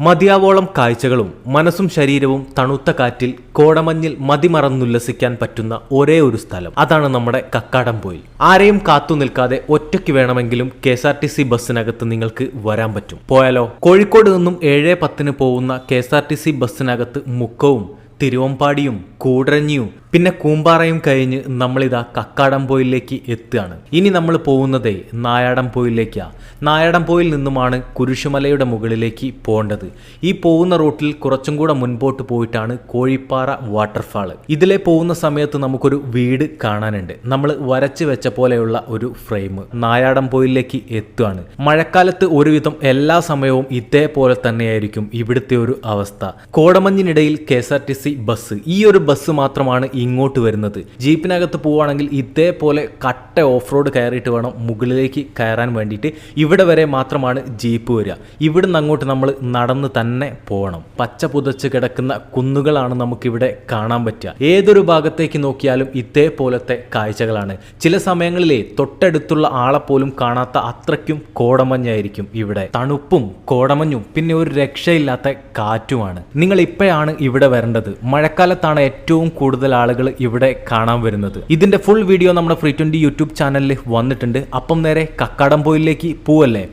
മതിയാവോളം കാഴ്ചകളും മനസ്സും ശരീരവും തണുത്ത കാറ്റിൽ കോടമഞ്ഞിൽ മതിമറന്നുല്ലസിക്കാൻ പറ്റുന്ന ഒരേ ഒരു സ്ഥലം. അതാണ് നമ്മുടെ കക്കാടം കക്കാടംപോയിൽ ആരെയും കാത്തു നിൽക്കാതെ ഒറ്റയ്ക്ക് വേണമെങ്കിലും K S R T C ബസ്സിനകത്ത് നിങ്ങൾക്ക് വരാൻ പറ്റും. പോയാലോ? കോഴിക്കോട് നിന്നും ഏഴ് പത്തിന് പോകുന്ന K S R T C ബസ്സിനകത്ത് മുക്കവും തിരുവമ്പാടിയും കൂടരഞ്ഞിയും പിന്നെ കൂമ്പാറയും കഴിഞ്ഞ് നമ്മളിതാ കക്കാടംപോയിലേക്ക് എത്തുകയാണ്. ഇനി നമ്മൾ പോകുന്നതേ നായാടംപോയിലേക്കാണ് നായാടംപോയിൽ നിന്നുമാണ് കുരിശുമലയുടെ മുകളിലേക്ക് പോകേണ്ടത്. ഈ പോകുന്ന റൂട്ടിൽ കുറച്ചും കൂടെ മുൻപോട്ട് പോയിട്ടാണ് കോഴിപ്പാറ വാട്ടർഫാൾ ഇതിലെ പോകുന്ന സമയത്ത് നമുക്കൊരു വീട് കാണാനുണ്ട്. നമ്മൾ വരച്ച് വെച്ച പോലെയുള്ള ഒരു ഫ്രെയിം. നായാടംപോയിലേക്ക് എത്തുകയാണ്. മഴക്കാലത്ത് ഒരുവിധം എല്ലാ സമയവും ഇതേപോലെ തന്നെയായിരിക്കും ഇവിടുത്തെ ഒരു അവസ്ഥ. കോടമഞ്ഞിനിടയിൽ K S R T C bus. ഈ ഒരു ബസ് മാത്രമാണ് ഇങ്ങോട്ട് വരുന്നത്. ജീപ്പിനകത്ത് പോവുകയാണെങ്കിൽ ഇതേപോലെ കട്ട ഓഫ് റോഡ് കയറിയിട്ട് വേണം മുകളിലേക്ക് കയറാൻ വേണ്ടിയിട്ട്. ഇവിടെ വരെ മാത്രമാണ് ജീപ്പ് വരിക. ഇവിടുന്ന് അങ്ങോട്ട് നമ്മൾ നടന്ന് തന്നെ പോകണം. പച്ച പുതച്ച് കിടക്കുന്ന കുന്നുകളാണ് നമുക്കിവിടെ കാണാൻ പറ്റുക. ഏതൊരു ഭാഗത്തേക്ക് നോക്കിയാലും ഇതേപോലത്തെ കാഴ്ചകളാണ്. ചില സമയങ്ങളിലെ തൊട്ടടുത്തുള്ള ആളെ പോലും കാണാത്ത അത്രയ്ക്കും കോടമഞ്ഞായിരിക്കും ഇവിടെ. തണുപ്പും കോടമഞ്ഞും പിന്നെ ഒരു രക്ഷയില്ലാത്ത കാറ്റുമാണ്. നിങ്ങൾ ഇപ്പോഴാണ് ഇവിടെ വരേണ്ടത്. മഴക്കാലത്താണ് ഏറ്റവും കൂടുതൽ ആളുകൾ ഇവിടെ കാണാൻ വരുന്നത്. ഇതിന്റെ ഫുൾ വീഡിയോ നമ്മുടെ ഫ്രീ ട്വന്റി യൂട്യൂബ് ചാനലിൽ വന്നിട്ടുണ്ട്. അപ്പം നേരെ കക്കാടംപോയിലേക്ക് പോവല്ലേ?